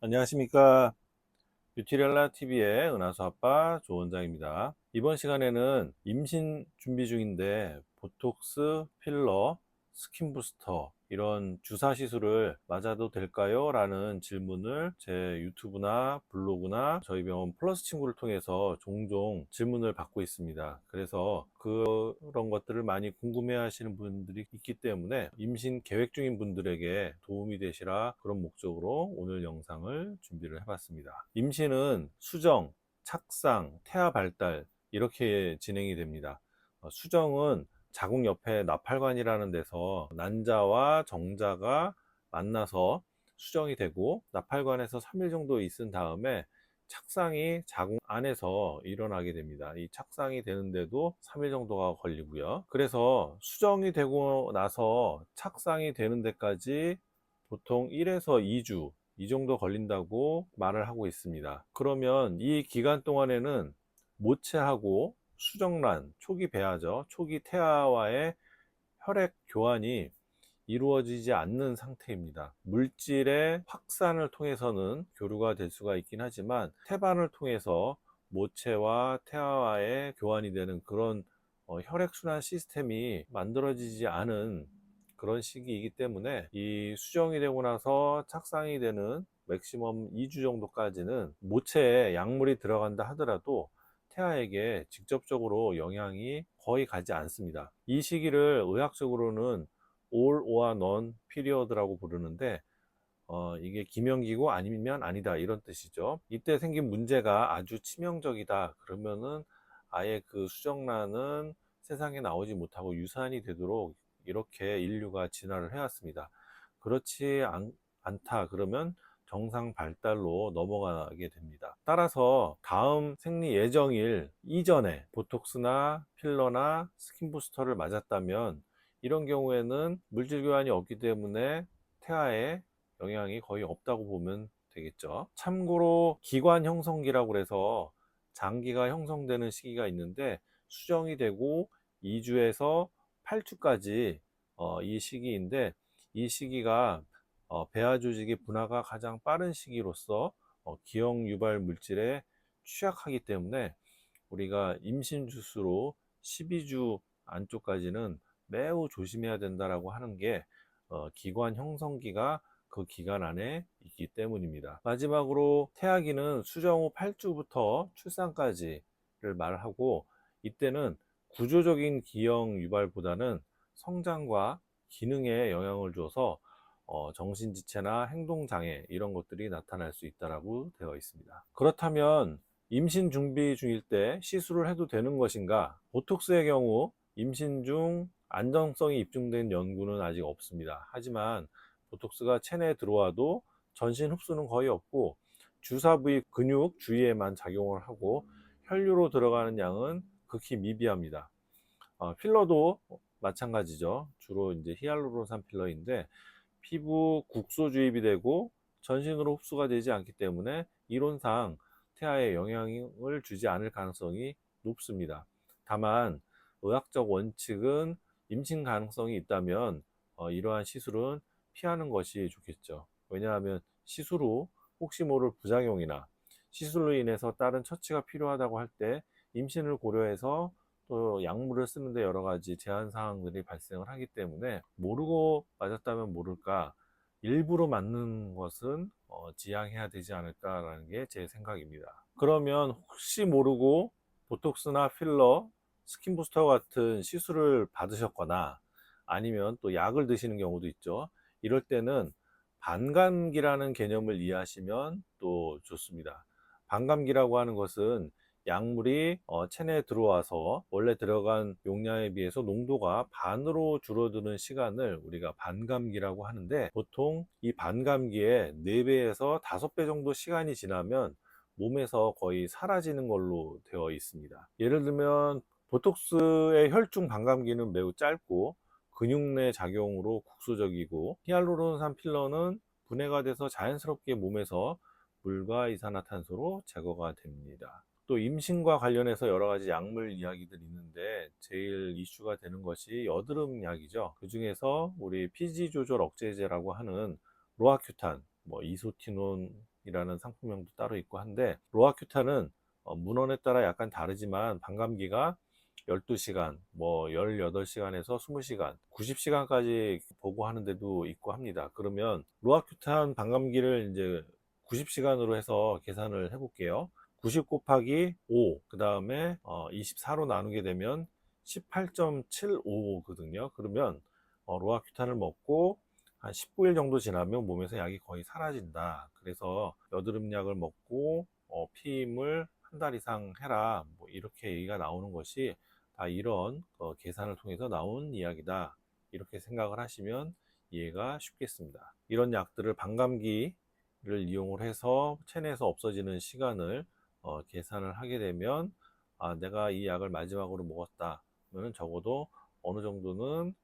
안녕하십니까. 뷰티렐라 TV의 은하수 아빠 조원장입니다. 이번 시간에는 임신 준비 중인데 보톡스, 필러, 스킨 부스터 이런 주사 시술을 맞아도 될까요? 라는 질문을 제 유튜브나 블로그나 저희 병원 플러스 친구를 통해서 종종 질문을 받고 있습니다. 그래서 그런 것들을 많이 궁금해 하시는 분들이 있기 때문에 임신 계획 중인 분들에게 도움이 되시라 그런 목적으로 오늘 영상을 준비를 해봤습니다. 임신은 수정, 착상, 태아 발달 이렇게 진행이 됩니다. 어, 수정은 자궁 옆에 나팔관이라는 데서 난자와 정자가 만나서 수정이 되고 나팔관에서 3일 정도 있은 다음에 착상이 자궁 안에서 일어나게 됩니다. 이 착상이 되는데도 3일 정도가 걸리고요. 그래서 수정이 되고 나서 착상이 되는 데까지 보통 1에서 2주 이 정도 걸린다고 말을 하고 있습니다. 그러면 이 기간 동안에는 모체하고 수정란, 초기 배아죠. 초기 태아와의 혈액 교환이 이루어지지 않는 상태입니다. 물질의 확산을 통해서는 교류가 될 수가 있긴 하지만 태반을 통해서 모체와 태아와의 교환이 되는 그런 어, 혈액순환 시스템이 만들어지지 않은 그런 시기이기 때문에 이 수정이 되고 나서 착상이 되는 맥시멈 2주 정도까지는 모체에 약물이 들어간다 하더라도 태아에게 직접적으로 영향이 거의 가지 않습니다. 이 시기를 의학적으로는 all or none period라고 부르는데 어, 이게 기명기고 아니면 아니다 이런 뜻이죠. 이때 생긴 문제가 아주 치명적이다 그러면은 아예 그 수정란은 세상에 나오지 못하고 유산이 되도록 이렇게 인류가 진화를 해왔습니다. 그렇지 않, 않다 그러면 정상 발달로 넘어가게 됩니다. 따라서 다음 생리 예정일 이전에 보톡스나 필러나 스킨 부스터를 맞았다면 이런 경우에는 물질 교환이 없기 때문에 태아에 영향이 거의 없다고 보면 되겠죠. 참고로 기관 형성기라고 해서 장기가 형성되는 시기가 있는데 수정이 되고 2주에서 8주까지 어, 이 시기인데 이 시기가 어, 배아 조직의 분화가 가장 빠른 시기로서 어, 기형 유발 물질에 취약하기 때문에 우리가 임신 주수로 12주 안쪽까지는 매우 조심해야 된다라고 하는 게 어, 기관 형성기가 그 기간 안에 있기 때문입니다. 마지막으로 태아기는 수정 후 8주부터 출산까지를 말하고 이때는 구조적인 기형 유발보다는 성장과 기능에 영향을 줘서 어, 정신지체나 행동장애 이런 것들이 나타날 수 있다고 되어 있습니다. 그렇다면 임신 준비 중일 때 시술을 해도 되는 것인가? 보톡스의 경우 임신 중 안정성이 입증된 연구는 아직 없습니다. 하지만 보톡스가 체내에 들어와도 전신 흡수는 거의 없고 주사 부위 근육 주위에만 작용을 하고 혈류로 들어가는 양은 극히 미비합니다. 어, 필러도 마찬가지죠. 주로 이제 히알루론산 필러인데 피부 국소 주입이 되고 전신으로 흡수가 되지 않기 때문에 이론상 태아에 영향을 주지 않을 가능성이 높습니다. 다만 의학적 원칙은 임신 가능성이 있다면 어, 이러한 시술은 피하는 것이 좋겠죠. 왜냐하면 시술 후 혹시 모를 부작용이나 시술로 인해서 다른 처치가 필요하다고 할 때 임신을 고려해서 또 약물을 쓰는데 여러 가지 제한 사항들이 발생을 하기 때문에 모르고 맞았다면 모를까 일부러 맞는 것은 어, 지양해야 되지 않을까라는 게 제 생각입니다. 그러면 혹시 모르고 보톡스나 필러, 스킨 부스터 같은 시술을 받으셨거나 아니면 또 약을 드시는 경우도 있죠. 이럴 때는 반감기라는 개념을 이해하시면 또 좋습니다. 반감기라고 하는 것은 약물이 어, 체내에 들어와서 원래 들어간 용량에 비해서 농도가 반으로 줄어드는 시간을 우리가 반감기라고 하는데 보통 이 반감기에 4배에서 5배 정도 시간이 지나면 몸에서 거의 사라지는 걸로 되어 있습니다. 예를 들면 보톡스의 혈중 반감기는 매우 짧고 근육 내 작용으로 국소적이고 히알루론산 필러는 분해가 돼서 자연스럽게 몸에서 물과 이산화탄소로 제거가 됩니다. 또 임신과 관련해서 여러 가지 약물 이야기들이 있는데 제일 이슈가 되는 것이 여드름 약이죠. 그 중에서 우리 피지 조절 억제제라고 하는 로아큐탄, 뭐 이소티논이 이라는 상품명도 따로 있고 한데 로아큐타는 어, 문헌에 따라 약간 다르지만 반감기가 12시간, 뭐 18시간에서 20시간, 90시간까지 보고하는 데도 있고 합니다. 그러면 로아큐탄 반감기를 이제 90시간으로 해서 계산을 해볼게요. 90 곱하기 5, 그 다음에 24로 나누게 되면 18.75거든요. 그러면 어, 로아큐탄을 먹고 한 19일 정도 지나면 몸에서 약이 거의 사라진다. 그래서 여드름약을 먹고 어, 피임을 한 달 이상 해라. 뭐 이렇게 얘기가 나오는 것이 다 이런 어, 계산을 통해서 나온 이야기다. 이렇게 생각을 하시면 이해가 쉽겠습니다. 이런 약들을 반감기를 이용을 해서 체내에서 없어지는 시간을 어, 계산을 하게 되면 아, 내가 이 약을 마지막으로 먹었다. 그러면 적어도 어느 정도는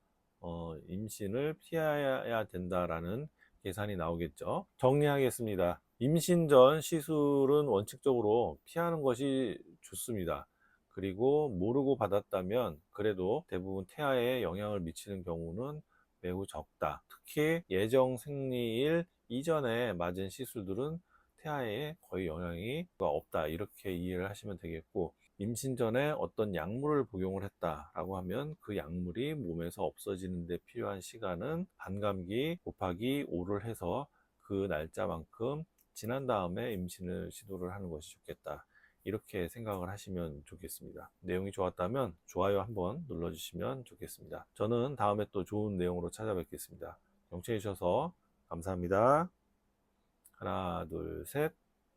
어, 임신을 피해야 된다라는 계산이 나오겠죠. 정리하겠습니다. 임신 전 시술은 원칙적으로 피하는 것이 좋습니다. 그리고 모르고 받았다면 그래도 대부분 태아에 영향을 미치는 경우는 매우 적다. 특히 예정 생리일 이전에 맞은 시술들은 태아에 거의 영향이 없다. 이렇게 이해를 하시면 되겠고, 임신 전에 어떤 약물을 복용을 했다라고 하면 그 약물이 몸에서 없어지는 데 필요한 시간은 반감기 곱하기 5를 해서 그 날짜만큼 지난 다음에 임신을 시도를 하는 것이 좋겠다. 이렇게 생각을 하시면 좋겠습니다. 내용이 좋았다면 좋아요 한번 눌러주시면 좋겠습니다. 저는 다음에 또 좋은 내용으로 찾아뵙겠습니다. 경청해 주셔서 감사합니다. 하나, 둘, 셋.